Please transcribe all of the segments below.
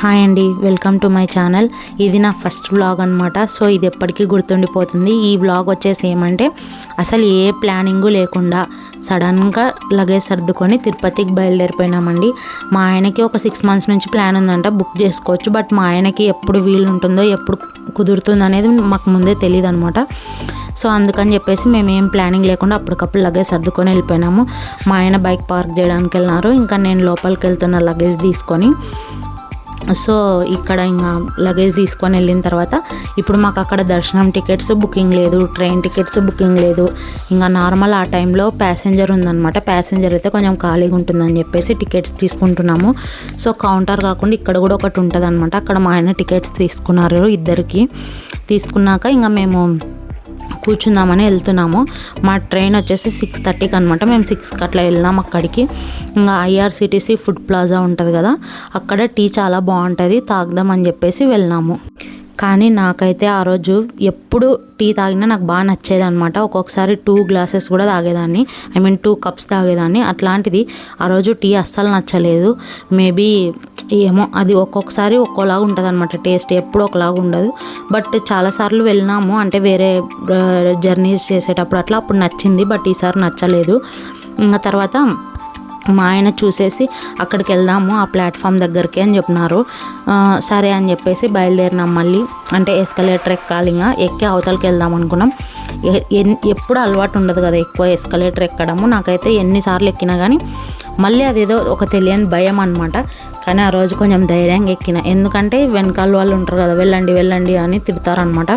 Hi అండి welcome to my channel ఇది నా ఫస్ట్ వ్లాగ్ అనమాట సో ఇది ఎప్పటికీ గుర్తుండిపోతుంది. ఈ వ్లాగ్ వచ్చేసి ఏమంటే అసలు ఏ ప్లానింగు లేకుండా సడన్గా లగేజ్ సర్దుకొని తిరుపతికి బయలుదేరిపోయినామండి. మా ఆయనకి ఒక సిక్స్ మంత్స్ నుంచి ప్లాన్ ఉందంట బుక్ చేసుకోవచ్చు. బట్ మా ఆయనకి ఎప్పుడు వీలు ఉంటుందో ఎప్పుడు కుదురుతుందో అనేది మాకు ముందే తెలియదు అనమాట సో అందుకని చెప్పేసి మేము ఏం ప్లానింగ్ లేకుండా అప్పటికప్పుడు లగేజ్ సర్దుకొని వెళ్ళిపోయినాము. మా ఆయన బైక్ పార్క్ చేయడానికి వెళ్ళినారు ఇంకా నేను లోపలికి వెళ్తున్న లగేజ్ తీసుకొని సో ఇక్కడ ఇంకా లగేజ్ తీసుకొని వెళ్ళిన తర్వాత ఇప్పుడు మాకు అక్కడ దర్శనం టికెట్స్ బుకింగ్ లేదు ట్రైన్ టికెట్స్ బుకింగ్ లేదు. ఇంకా నార్మల్ ఆ టైంలో ప్యాసింజర్ ఉందన్నమాట. ప్యాసింజర్ అయితే కొంచెం ఖాళీగా ఉంటుందని చెప్పేసి టికెట్స్ తీసుకుంటున్నాము. సో కౌంటర్ కాకుండా ఇక్కడ కూడా ఒకటి ఉంటుంది అనమాట అక్కడ మా ఆయన టికెట్స్ తీసుకున్నారు ఇద్దరికి. తీసుకున్నాక ఇంకా మేము కూర్చుందామని వెళ్తున్నాము. మా ట్రైన్ వచ్చేసి సిక్స్ థర్టీకి అనమాట మేము సిక్స్కి అట్లా వెళ్ళినాం అక్కడికి. ఇంకా ఐఆర్సిటీసీ ఫుడ్ ప్లాజా ఉంటుంది కదా అక్కడ టీ చాలా బాగుంటుంది తాగుదామని చెప్పేసి వెళ్ళినాము. కానీ నాకైతే ఆ రోజు ఎప్పుడు టీ తాగినా నాకు బాగా నచ్చేది అనమాట ఒక్కొక్కసారి టూ గ్లాసెస్ కూడా తాగేదాన్ని. ఐ మీన్ టూ కప్స్ తాగేదాన్ని. అట్లాంటిది ఆ రోజు టీ అస్సలు నచ్చలేదు. మేబీ ఏమో అది ఒక్కొక్కసారి ఒక్కోలాగా ఉంటుంది అనమాట టేస్ట్ ఎప్పుడు ఒకలాగా ఉండదు. బట్ చాలాసార్లు వెళ్ళినాము. అంటే వేరే జర్నీస్ చేసేటప్పుడు అట్లా అప్పుడు నచ్చింది. బట్ ఈసారి నచ్చలేదు. ఇంకా తర్వాత మా ఆయన చూసేసి అక్కడికి వెళ్దాము ఆ ప్లాట్ఫామ్ దగ్గరికి అని చెప్పినారు. సరే అని చెప్పేసి బయలుదేరినాం మళ్ళీ. అంటే ఎస్కలేటర్ ఎక్కాలి ఇంకా. ఎక్కి అవతలకి వెళ్దాం అనుకున్నాం. ఎ- ఎప్పుడు అలవాటు ఉండదు కదా ఎక్కువ ఎస్కలేటర్ ఎక్కడము. నాకైతే ఎన్నిసార్లు ఎక్కినా కానీ మళ్ళీ అదేదో ఒక తెలియని భయం అనమాట కానీ ఆ రోజు కొంచెం ధైర్యంగా ఎక్కిన. ఎందుకంటే వెనకాల వాళ్ళు ఉంటారు కదా వెళ్ళండి వెళ్ళండి అని తిడతారనమాట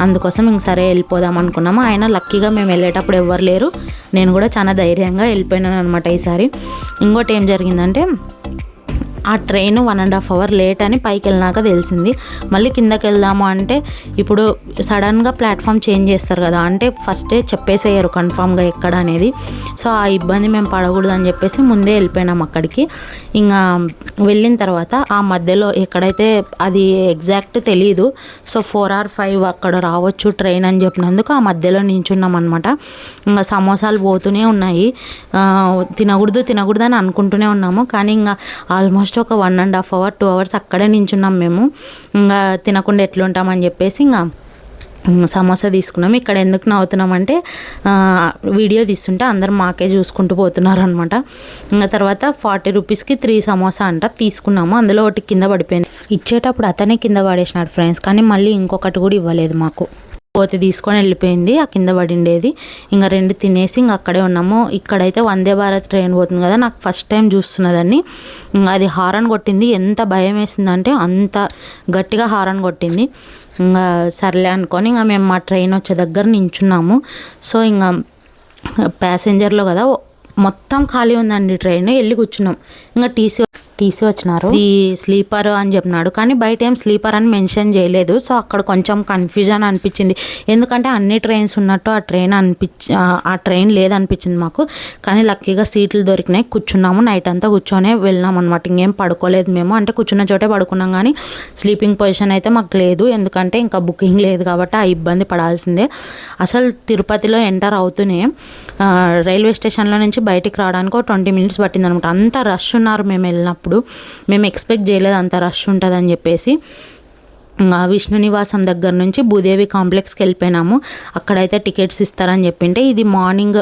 అందుకోసం ఇంక సరే వెళ్ళిపోదాం అనుకున్నాము. ఆయన లక్కీగా మేము వెళ్ళేటప్పుడు ఎవ్వరు లేరు. నేను కూడా చాలా ధైర్యంగా వెళ్ళిపోయినాను అనమాట ఈసారి. ఇంకోటి ఏం జరిగిందంటే ఆ train one and half hour late అని పైకి వెళ్ళినాక తెలిసింది. మళ్ళీ కిందకి వెళ్దాము అంటే ఇప్పుడు సడన్గా ప్లాట్ఫామ్ చేంజ్ చేస్తారు కదా అంటే ఫస్టే చెప్పేసేయరు కన్ఫామ్గా ఎక్కడ అనేది. సో ఆ ఇబ్బంది మేము పడకూడదు అని చెప్పేసి ముందే వెళ్ళిపోయినాం అక్కడికి. ఇంకా వెళ్ళిన తర్వాత ఆ మధ్యలో ఎక్కడైతే అది ఎగ్జాక్ట్ తెలియదు సో ఫోర్ ఆర్ ఫైవ్ అక్కడ రావచ్చు ట్రైన్ అని చెప్పినందుకు ఆ మధ్యలో నించున్నాం అనమాట ఇంకా సమోసాలు పోతూనే ఉన్నాయి. తినకూడదు తినకూడదు అని అనుకుంటూనే ఉన్నాము. కానీ ఇంకా ఆల్మోస్ట్ ఒక one and half hour two hours అక్కడే నించున్నాం మేము. ఇంకా తినకుండా ఎట్లుంటామని చెప్పేసి ఇంకా సమోసా తీసుకున్నాం. ఇక్కడ ఎందుకు నవ్వుతున్నామంటే వీడియో తీస్తుంటే అందరు మాకే చూసుకుంటూ పోతున్నారు అనమాట ఇంకా తర్వాత ఫార్టీ రూపీస్కి త్రీ సమోసా అంట తీసుకున్నాము. అందులో ఒకటి కింద పడిపోయింది. ఇచ్చేటప్పుడు అతనే కింద పడేసినాడు ఫ్రెండ్స్ కానీ మళ్ళీ ఇంకొకటి కూడా ఇవ్వలేదు మాకు. పోతే తీసుకొని వెళ్ళిపోయింది. ఆ కింద పడిండేది. ఇంకా రెండు తినేసి ఇంకా అక్కడే ఉన్నాము. ఇక్కడైతే వందే భారత్ ట్రైన్ పోతుంది కదా నాకు ఫస్ట్ టైం చూస్తున్నదాన్ని. అది హారన్ కొట్టింది. ఎంత భయం వేసిందంటే అంత గట్టిగా హారన్ కొట్టింది. ఇంకా సర్లే అనుకొని ఇంకా మేము మా ట్రైన్ వచ్చే దగ్గర నించున్నాము. సో ఇంకా ప్యాసింజర్లో కదా మొత్తం ఖాళీ ఉందండి ట్రైన్. వెళ్ళి కూర్చున్నాం. ఇంకా టీసీ టీసీ వచ్చినారు. ఈ స్లీపర్ అని చెప్పినాడు. కానీ బయట ఏం స్లీపర్ అని మెన్షన్ చేయలేదు. సో అక్కడ కొంచెం కన్ఫ్యూజన్ అనిపించింది. ఎందుకంటే అన్ని ట్రైన్స్ ఉన్నట్టు ఆ ట్రైన్ అనిపించి ఆ- ట్రైన్ లేదనిపించింది మాకు. కానీ లక్కీగా సీట్లు దొరికినాయి. కూర్చున్నాము. నైట్ అంతా కూర్చొనే వెళ్ళినాం అనమాట ఇంకేం పడుకోలేదు మేము. అంటే కూర్చున్న చోటే పడుకున్నాం కానీ స్లీపింగ్ పొజిషన్ అయితే మాకు లేదు. ఎందుకంటే ఇంకా బుకింగ్ లేదు కాబట్టి ఆ ఇబ్బంది పడాల్సిందే. అసలు తిరుపతిలో ఎంటర్ అవుతూనే రైల్వే స్టేషన్లో నుంచి బయటికి రావడానికి ఒక ట్వంటీ మినిట్స్ పట్టింది అనమాట అంత రష్ ఉన్నారు మేము వెళ్ళినప్పుడు. మేము ఎక్స్పెక్ట్ చేయలేదు అంత రష్ ఉంటుందని చెప్పేసి విష్ణు నివాసం దగ్గర నుంచి భూదేవి కాంప్లెక్స్కి వెళ్ళిపోయినాము. అక్కడైతే టికెట్స్ ఇస్తారని చెప్పింటే ఇది మార్నింగ్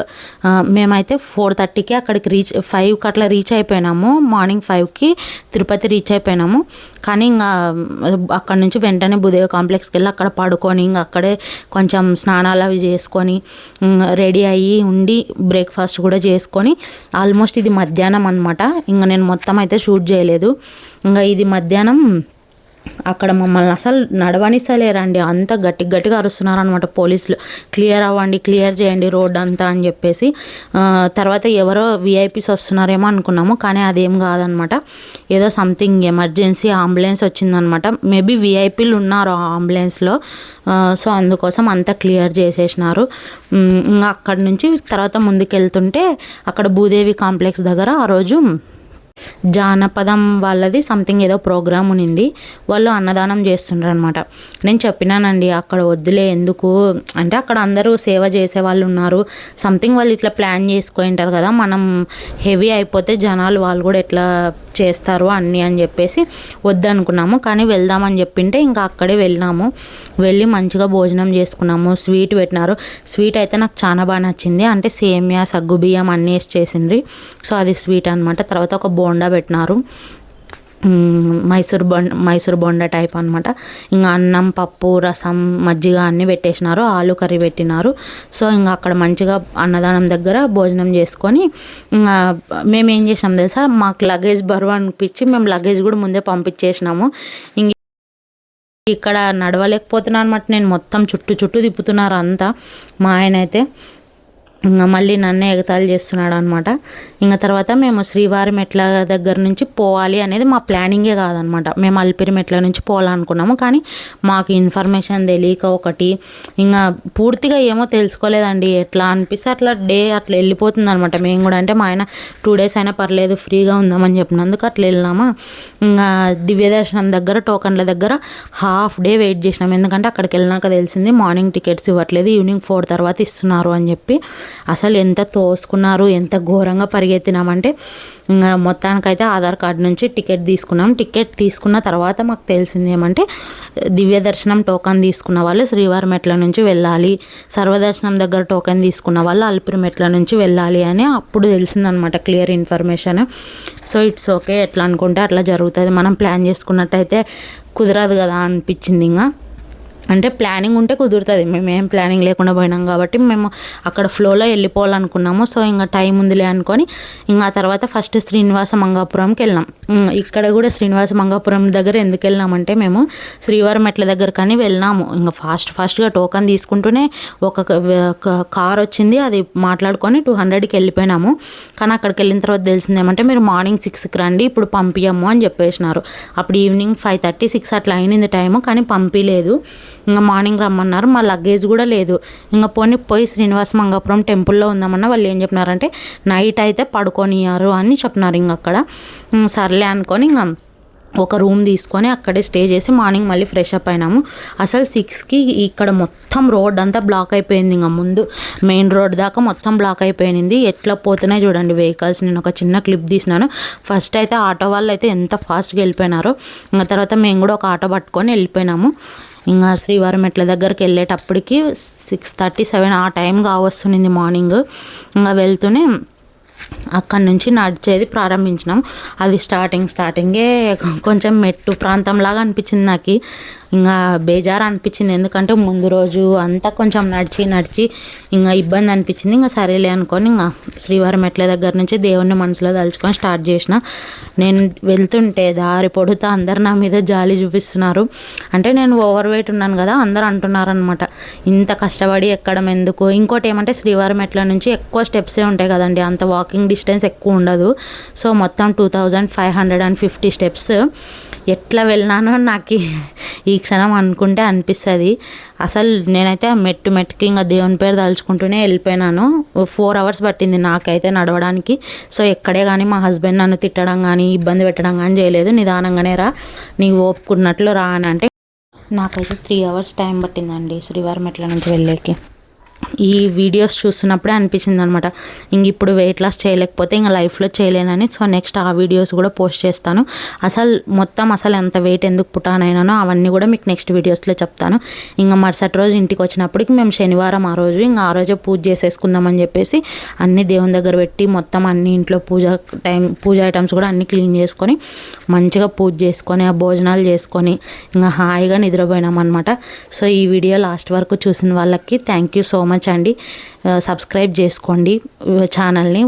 మేమైతే ఫోర్ థర్టీకి అక్కడికి రీచ్ ఫైవ్కి అట్లా రీచ్ అయిపోయినాము. మార్నింగ్ ఫైవ్కి తిరుపతి రీచ్ అయిపోయినాము. కానీ ఇంకా అక్కడ నుంచి వెంటనే భూదేవి కాంప్లెక్స్కి వెళ్ళి అక్కడ పడుకొని ఇంకా అక్కడే కొంచెం స్నానాలు అవి చేసుకొని రెడీ అయ్యి ఉండి బ్రేక్ఫాస్ట్ కూడా చేసుకొని ఆల్మోస్ట్ ఇది మధ్యాహ్నం అనమాట ఇంకా నేను మొత్తం అయితే షూట్ చేయలేదు. ఇంకా ఇది మధ్యాహ్నం అక్కడ మమ్మల్ని అసలు నడవనిస్తలేరండి. అంత గట్టి గట్టిగా అరుస్తున్నారు అనమాట పోలీసులు. క్లియర్ అవ్వండి క్లియర్ చేయండి రోడ్ అంతా అని చెప్పేసి. తర్వాత ఎవరో విఐపీస్ వస్తున్నారేమో అనుకున్నాము కానీ అదేం కాదనమాట ఏదో సంథింగ్ ఎమర్జెన్సీ అంబులెన్స్ వచ్చిందనమాట మేబీ విఐపీలు ఉన్నారు ఆ అంబులెన్స్లో సో అందుకోసం అంతా క్లియర్ చేసేసినారు. ఇంకా అక్కడి నుంచి తర్వాత ముందుకెళ్తుంటే అక్కడ భూదేవి కాంప్లెక్స్ దగ్గర ఆ రోజు జానపదం వాళ్ళది సంథింగ్ ఏదో ప్రోగ్రామ్ ఉన్నింది. వాళ్ళు అన్నదానం చేస్తుండ్రు అనమాట నేను చెప్పినానండి అక్కడ వద్దులే ఎందుకు? అంటే అక్కడ అందరూ సేవ చేసే వాళ్ళు ఉన్నారు. సంథింగ్ వాళ్ళు ఇట్లా ప్లాన్ చేసుకుంటారు కదా మనం హెవీ అయిపోతే జనాలు వాళ్ళు కూడా ఎట్లా చేస్తారు అన్నీ అని చెప్పేసి వద్దనుకున్నాము. కానీ వెళ్దామని చెప్పింటే ఇంకా అక్కడే వెళ్ళినాము. వెళ్ళి మంచిగా భోజనం చేసుకున్నాము. స్వీట్ పెట్టినారు. స్వీట్ అయితే నాకు చాలా బాగా నచ్చింది. అంటే సేమియా సగ్గుబియ్యం అన్నీ వేసి చేసిండ్రి. సో అది స్వీట్ అనమాట తర్వాత ఒక బోండా పెట్టినారు. మైసూర్ బొండ మైసూర్ బొండ టైప్ అనమాట ఇంకా అన్నం పప్పు రసం మజ్జిగ అన్నీ పెట్టేసినారు. ఆలు కర్రీ పెట్టినారు. సో ఇంకా అక్కడ మంచిగా అన్నదానం దగ్గర భోజనం చేసుకొని ఇంకా మేము ఏం చేసినాం తెలుసా? మాకు లగేజ్ బరువు అనిపించి మేము లగేజ్ కూడా ముందే పంపించేసినాము. ఇంక ఇక్కడ నడవలేకపోతున్నాను అనమాట నేను మొత్తం చుట్టూ చుట్టూ తిప్పుతున్నారు అంతా. మా ఆయన అయితే ఇంకా మళ్ళీ నన్నే ఎగతాళి చేస్తున్నాడు అనమాట ఇంకా తర్వాత మేము శ్రీవారి మెట్ల దగ్గర నుంచి పోవాలి అనేది మా ప్లానింగే కాదనమాట. మేము అల్పిరి మెట్ల నుంచి పోవాలనుకున్నాము కానీ మాకు ఇన్ఫర్మేషన్ తెలియక ఒకటి ఇంకా పూర్తిగా ఏమో తెలుసుకోలేదండి. ఎట్లా అనిపిస్తే అట్లా డే అట్లా వెళ్ళిపోతుంది అనమాట మేము కూడా అంటే మా ఆయన టూ డేస్ అయినా పర్లేదు ఫ్రీగా ఉందామని చెప్పినందుకు అట్లా వెళ్ళినామా. ఇంకా దివ్య దర్శనం దగ్గర టోకన్ల దగ్గర హాఫ్ డే వెయిట్ చేసినాం. ఎందుకంటే అక్కడికి వెళ్ళినాక తెలిసింది మార్నింగ్ టికెట్స్ ఇవ్వట్లేదు ఈవినింగ్ ఫోర్ తర్వాత ఇస్తున్నారు అని చెప్పి. అసలు ఎంత తోసుకున్నారు ఎంత ఘోరంగా పరిగెత్తినామంటే ఇంకా మొత్తానికైతే ఆధార్ కార్డు నుంచి టికెట్ తీసుకున్నాం. టికెట్ తీసుకున్న తర్వాత మాకు తెలిసింది ఏమంటే దివ్య దర్శనం టోకన్ తీసుకున్న వాళ్ళు శ్రీవారి మెట్ల నుంచి వెళ్ళాలి. సర్వదర్శనం దగ్గర టోకెన్ తీసుకున్న వాళ్ళు అల్పిరి మెట్ల నుంచి వెళ్ళాలి అని అప్పుడు తెలిసిందనమాట clear information. So it's okay ఎట్లా అనుకుంటే అట్లా జరుగుతుంది. మనం ప్లాన్ చేసుకున్నట్టయితే కుదరదు కదా అనిపించింది ఇంకా. అంటే ప్లానింగ్ ఉంటే కుదురుతుంది. మేము ఏం ప్లానింగ్ లేకుండా పోయినాం కాబట్టి మేము అక్కడ ఫ్లోలో వెళ్ళిపోవాలనుకున్నాము. సో ఇంకా టైం ఉందిలే అనుకొని ఇంకా తర్వాత ఫస్ట్ శ్రీనివాస మంగాపురంకి వెళ్ళాం ఇక్కడ కూడా శ్రీనివాస మంగాపురం దగ్గర ఎందుకు వెళ్ళినామంటే మేము శ్రీవారం మెట్ల దగ్గర కానీ వెళ్ళినాము ఇంకా ఫాస్ట్ ఫాస్ట్గా టోకన్ తీసుకుంటూనే ఒక కార్ వచ్చింది. అది మాట్లాడుకొని టూ హండ్రెడ్కి వెళ్ళిపోయినాము. కానీ అక్కడికి వెళ్ళిన తర్వాత తెలిసింది ఏమంటే మీరు మార్నింగ్ సిక్స్కి రండి ఇప్పుడు పంపించము అని చెప్పేసినారు. అప్పుడు ఈవినింగ్ ఫైవ్ థర్టీ సిక్స్ అట్లా అయినది టైము కానీ పంపించలేదు ఇంకా మార్నింగ్ రమ్మన్నారు. మా లగేజ్ కూడా లేదు. ఇంకా పోనీ పోయి శ్రీనివాస మంగాపురం టెంపుల్లో ఉందామన్న వాళ్ళు ఏం చెప్పినారంటే నైట్ అయితే పడుకొనియారు అని చెప్పినారు ఇంక అక్కడ. సర్లే అనుకొని ఇంకా ఒక రూమ్ తీసుకొని అక్కడే స్టే చేసి మార్నింగ్ మళ్ళీ ఫ్రెష్ అప్ అయినాము. అసలు సిక్స్కి ఇక్కడ మొత్తం రోడ్ అంతా బ్లాక్ అయిపోయింది ఇంకా ముందు. మెయిన్ రోడ్ దాకా మొత్తం బ్లాక్ అయిపోయింది ఎట్లా పోతున్నాయి చూడండి వెహికల్స్. నేను ఒక చిన్న క్లిప్ తీసినాను. ఫస్ట్ అయితే ఆటో వాళ్ళు అయితే ఎంత ఫాస్ట్గా వెళ్ళిపోయినారో ఇంకా తర్వాత మేము కూడా ఒక ఆటో పట్టుకొని వెళ్ళిపోయినాము. ఇంకా శ్రీవారం మెట్ల దగ్గరికి వెళ్ళేటప్పటికి సిక్స్ థర్టీ సెవెన్ ఆ టైం కావస్తుంది మార్నింగ్ ఇంకా వెళ్తూనే అక్కడి నుంచి నడిచేది ప్రారంభించినాం. అది స్టార్టింగ్ స్టార్టింగే కొంచెం మెట్టు ప్రాంతంలాగా అనిపించింది నాకు. ఇంకా బేజారు అనిపించింది. ఎందుకంటే ముందు రోజు అంతా కొంచెం నడిచి నడిచి ఇంకా ఇబ్బంది అనిపించింది. ఇంకా సరేలే అనుకొని ఇంకా శ్రీవారి మెట్ల దగ్గర నుంచి దేవుణ్ణి మనసులో తలుచుకొని స్టార్ట్ చేసిన. నేను వెళ్తుంటే దారి పొడుతా అందరు నా మీద జాలి చూపిస్తున్నారు. అంటే నేను ఓవర్ వెయిట్ ఉన్నాను కదా అందరు అంటున్నారనమాట ఇంత కష్టపడి ఎక్కడం ఎందుకు? ఇంకోటి ఏమంటే శ్రీవారి మెట్ల నుంచి ఎక్కువ స్టెప్సే ఉంటాయి కదండి. అంత వాకింగ్ డిస్టెన్స్ ఎక్కువ ఉండదు. సో మొత్తం two thousand five hundred and fifty steps ఎట్లా వెళ్ళినానో నాకు ఈ క్షణం అనుకుంటే అనిపిస్తుంది. అసలు నేనైతే మెట్టు మెట్టుకి ఇంకా దేవుని పేరు తలుచుకుంటూనే వెళ్ళిపోయినాను. ఫోర్ అవర్స్ పట్టింది నాకైతే నడవడానికి. సో ఎక్కడే కానీ మా హస్బెండ్ నన్ను తిట్టడం కానీ ఇబ్బంది పెట్టడం కానీ చేయలేదు. నిదానంగానే రా నీకు ఓపుకున్నట్లు రా అని అంటే నాకైతే త్రీ అవర్స్ టైం పట్టిందండి శ్రీవారి మెట్ల నుంచి వెళ్ళేకి. ఈ వీడియోస్ చూస్తున్నప్పుడే అనిపించింది అనమాట ఇంక ఇప్పుడు వెయిట్ లాస్ చేయలేకపోతే ఇంకా లైఫ్లో చేయలేనని సో నెక్స్ట్ ఆ వీడియోస్ కూడా పోస్ట్ చేస్తాను. అసలు మొత్తం అసలు ఎంత వెయిట్ ఎందుకు పుట్టానైనానో అవన్నీ కూడా మీకు నెక్స్ట్ వీడియోస్లో చెప్తాను. ఇంకా మరుసటి రోజు ఇంటికి వచ్చినప్పటికి మేము శనివారం ఆ రోజు ఇంకా ఆ రోజే పూజ చేసేసుకుందామని చెప్పేసి అన్ని దేవుని దగ్గర పెట్టి మొత్తం అన్ని ఇంట్లో పూజ టైం పూజ ఐటమ్స్ కూడా అన్ని క్లీన్ చేసుకొని మంచిగా పూజ చేసుకొని ఆ భోజనాలు చేసుకొని ఇంకా హాయిగా నిద్రపోయినాం అనమాట సో ఈ వీడియో లాస్ట్ వరకు చూసిన వాళ్ళకి థ్యాంక్ యూ సో మచ్ అండి సబ్స్క్రైబ్ చేసుకోండి. ఛానల్ని